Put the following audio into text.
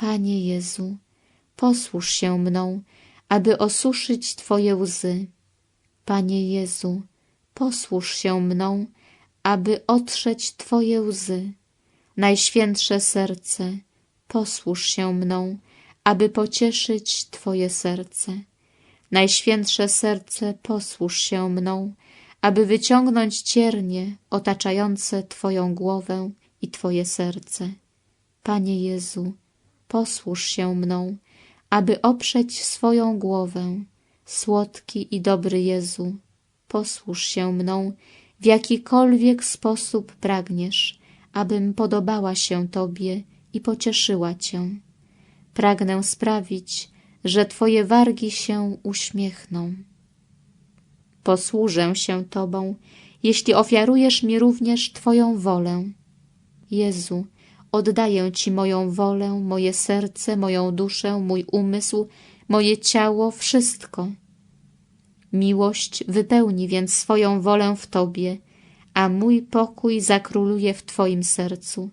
Panie Jezu, posłuż się mną, aby osuszyć Twoje łzy. Panie Jezu, posłuż się mną, aby otrzeć Twoje łzy. Najświętsze serce, posłuż się mną, aby pocieszyć Twoje serce. Najświętsze serce, posłuż się mną, aby wyciągnąć ciernie otaczające Twoją głowę i Twoje serce. Panie Jezu, posłuż się mną, aby oprzeć swoją głowę. Słodki i dobry Jezu, posłuż się mną, w jakikolwiek sposób pragniesz, abym podobała się Tobie i pocieszyła Cię. Pragnę sprawić, że Twoje wargi się uśmiechną. Posłużę się Tobą, jeśli ofiarujesz mi również Twoją wolę. Jezu, oddaję Ci moją wolę, moje serce, moją duszę, mój umysł, moje ciało, wszystko. Miłość wypełni więc swoją wolę w Tobie, a mój pokój zakróluje w Twoim sercu.